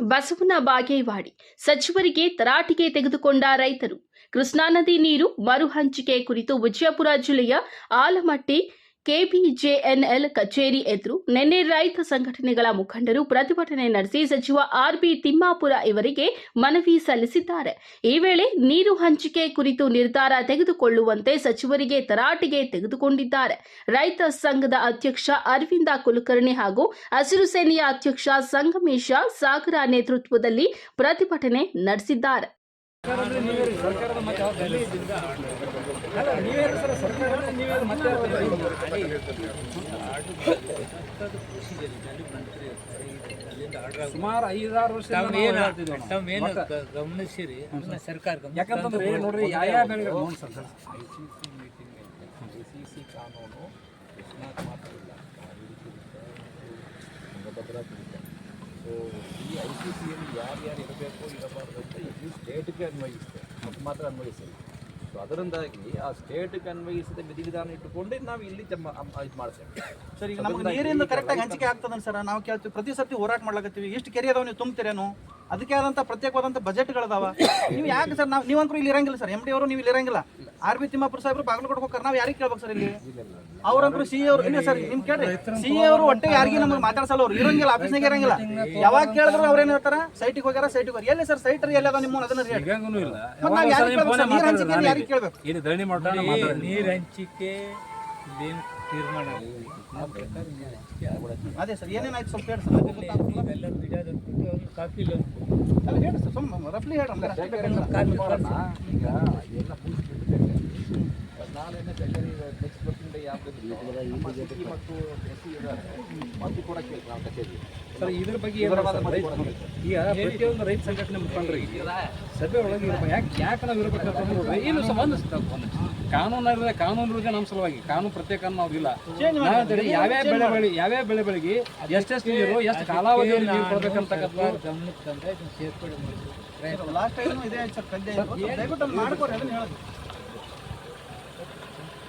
ಬಸವನ ಬಾಗೇವಾಡಿ. ಸಚಿವರಿಗೆ ತರಾಟಿಗೆ ತೆಗೆದುಕೊಂಡ ರೈತರು. ಕೃಷ್ಣಾ ನದಿ ನೀರು ಮರುಹಂಚಿಕೆ ಕುರಿತು ವಿಜಯಪುರ ಜಿಲ್ಲೆಯ ಆಲಮಟ್ಟಿ ಕೆಬಿಜೆಎನ್ಎಲ್ ಕಚೇರಿ ಎದುರು ನಿನ್ನೆ ರೈತ ಸಂಘಟನೆಗಳ ಮುಖಂಡರು ಪ್ರತಿಭಟನೆ ನಡೆಸಿ ಸಚಿವ ಆರ್ಬಿ ತಿಮ್ಮಾಪುರ ಇವರಿಗೆ ಮನವಿ ಸಲ್ಲಿಸಿದ್ದಾರೆ. ಈ ವೇಳೆ ನೀರು ಹಂಚಿಕೆ ಕುರಿತು ನಿರ್ಧಾರ ತೆಗೆದುಕೊಳ್ಳುವಂತೆ ಸಚಿವರಿಗೆ ತರಾಟೆಗೆ ತೆಗೆದುಕೊಂಡಿದ್ದಾರೆ. ರೈತ ಸಂಘದ ಅಧ್ಯಕ್ಷ ಅರವಿಂದ ಕುಲಕರ್ಣಿ ಹಾಗೂ ಹಸಿರು ಸೇನೆಯ ಅಧ್ಯಕ್ಷ ಸಂಗಮೇಶ ಸಾಗರ ನೇತೃತ್ವದಲ್ಲಿ ಪ್ರತಿಭಟನೆ ನಡೆಸಿದ್ದಾರೆ. ಸುಮಾರು ಐದಾರು ವರ್ಷ ತಾವೇನು ಗಮನಿಸಿರಿ ಸರ್ಕಾರ ಯಾಕಂತಂದ್ರೆ ನೋಡ್ರಿ ಯಾವ ಯಾವ ಬೆಳೆಗಳು ನೋಡಿ ಸರ್. ಸಿ ಸಿ ಕಾನೂನು ಕೃಷ್ಣಾಕ್ ಮಾತ್ರ ಇಲ್ಲ ತುಂಗಭದ್ರಾ ಕುರಿತ ಸೊ ಈ ಐ ಸಿ ಸಿಯಲ್ಲಿ ಯಾರ್ಯಾರು ಇರಬೇಕು ಇರಬಾರ್ದು ಅಂತ ಇದು ಸ್ಟೇಟ್ಗೆ ಅನ್ವಯಿಸುತ್ತೆ ಮತ್ತು ಮಾತ್ರ ಅನ್ವಯಿಸಿಲ್ಲ. ಸೊ ಅದರಿಂದಾಗಿ ಆ ಸ್ಟೇಟ್ ಅನ್ವಯಿಸಿದ ವಿಧಿವಿಧಾನ ಇಟ್ಟುಕೊಂಡೇ ನಾವು ಇಲ್ಲಿ ಇದು ಮಾಡ್ತೇವೆ. ಸರ್ ಈಗ ನಮ್ಗೆ ನೀರಿಂದ ಕರೆಕ್ಟಾಗಿ ಹಂಚಿಕೆ ಆಗ್ತದನ್ ಸರ್? ನಾವು ಕೇಳ್ತೀವಿ ಪ್ರತಿ ಸರ್ತಿ ಹೋರಾಟ ಮಾಡ್ಲಕತ್ತೀವಿ. ಎಷ್ಟು ಕೆರೆ ಅದಾವ ನೀವು ತುಂಬ್ತೀರೇನು? ಅದಕ್ಕೆ ಆದಂಥ ಪ್ರತ್ಯೇಕವಾದಂಥ ಬಜೆಟ್ಗಳದಾವ. ನೀವು ಯಾಕೆ ಸರ್ ನಾವು ನೀವಂತೂ ಇಲ್ಲಿ ಇರಂಗಿಲ್ಲ ಸರ್ ಎಂ ಡಿ ಅವರು ನೀವು ಇಲ್ಲಿ ಇರಂಗಿಲ್ಲ. ಆರ್ ಬಿ ತಿಮ್ಮಾಪುರ ಸಾಹೇಬ್ರು ಬಾಗಲಕೋಟೆ ಹೋಗ್ತಾರೆ ನಾವು ಯಾರಿಗೆ ಕೇಳ್ಬೇಕು ಸರ್ ಇಲ್ಲಿ? ಅವ್ರಂತೂ ಸಿ ಅವರು ಇಲ್ಲ ಸರ್ ನಿಮ್ ಕೇಳ್ರಿ. ಸಿ ಅವರು ಒಟ್ಟೆ ಯಾರಿಗೆ ನಮ್ಗೆ ಮಾತಾಡ್ಸಲ್ಲ ಅವ್ರು ಇರಂಗಿಲ್ಲ ಆಫೀಸ್ನಾಗ ಇರಂಗಿಲ್ಲ. ಯಾವಾಗ ಕೇಳಿದ್ರು ಅವ್ರೇನ್ ಹೇಳ್ತಾರ? ಸೈಟಿಗೆ ಹೋಗ್ಯಾರ ಸೈಟಿಗೆ ಹೋಗಿ ಎಲ್ಲಿ ಸರ್ ಸೈಟ್ ಎಲ್ಲಿ ಅದ ನಿಮ್ಮ ಅದನ್ನ ಹೇಳಿ ಮತ್ತೆ ನಾವು ಯಾರಿಗೆ ಕೇಳ್ಬೇಕು ನೀರು ಹಂಚಿಕೆ ಇದೇನು ತೀರ್ಮಾನ ಅದೇ ಸರ್ ಏನೇನಾಯ್ತು ಸ್ವಲ್ಪ ಹೇಳಿ ಸರ್. ಎಲ್ಲ ಗೊತ್ತಾಗ್ತಿಲ್ಲ. ನೀವೆಲ್ಲ ಬಿಡೋದು ಕಾಫಿ ಇಲ್ಲ ಅಲ್ಲ ಹೇಳಿ ಸರ್ ಸುಮ್ಮನೆ ರಫ್ಲಿ ಹೇಳಿ ಕಾಫಿ ಮಾಡೋಣ. ಈಗ ಎಲ್ಲ ನಾಳೆನೇ ಕಚೇರಿ ನೆಕ್ಸ್ಟ್ ಬರ್ತಿಂದ ಯಾವ್ದು ಮತ್ತು ಎಸ್ ಸಿ ಇದ್ದಾರೆ. ಮಂದಿ ಕೂಡ ಕೇಳಿ ನಾವು ಕಚೇರಿ ಸರ್ ಇದ್ರ ಬಗ್ಗೆ ಏನು ಈಗ ಪ್ರತಿಯೊಂದು ರೈತ ಸಂಘಟನೆ ಮುಖಂಡರಿಗೆ ಸಭೆ ಒಳಗೆ ಇರ್ಬೇಕು. ಯಾಕೆ ಯಾಕೆ ನಾವು ಇರಬೇಕಂತಂದ್ರೆ ಏನು ಕಾನೂನು ಇರೋದೇ ಕಾನೂನು ಇರೋದೇ ನಮ್ಮ ಸಲುವಾಗಿ ಕಾನೂನು ಪ್ರತ್ಯೇಕ ನಾವು ಇಲ್ಲ ಯಾವ್ಯಾವ ಬೆಳೆ ಬೆಳಿ ಯಾವ್ಯಾವ ಬೆಳೆ ಬೆಳೆಗೆ ಎಷ್ಟೆಷ್ಟು ನೀರು ಎಷ್ಟು ಕಾಲಾವಧಿಯಲ್ಲಿ ನೀರು ಕೊಡ್ಬೇಕಂತಕ್ಕಂಥ ಗಮನಕ್ಕೆ ತಂದ್ರೆ ಇದನ್ನ ಲಾಸ್ಟ್ ಟೈಮ್ ಇದೆ ಸರ್ ದಯವಿಟ್ಟು ಮಾಡ್ಕೊಡ್ರಿ ಅದನ್ನ ಹೇಳೋದು.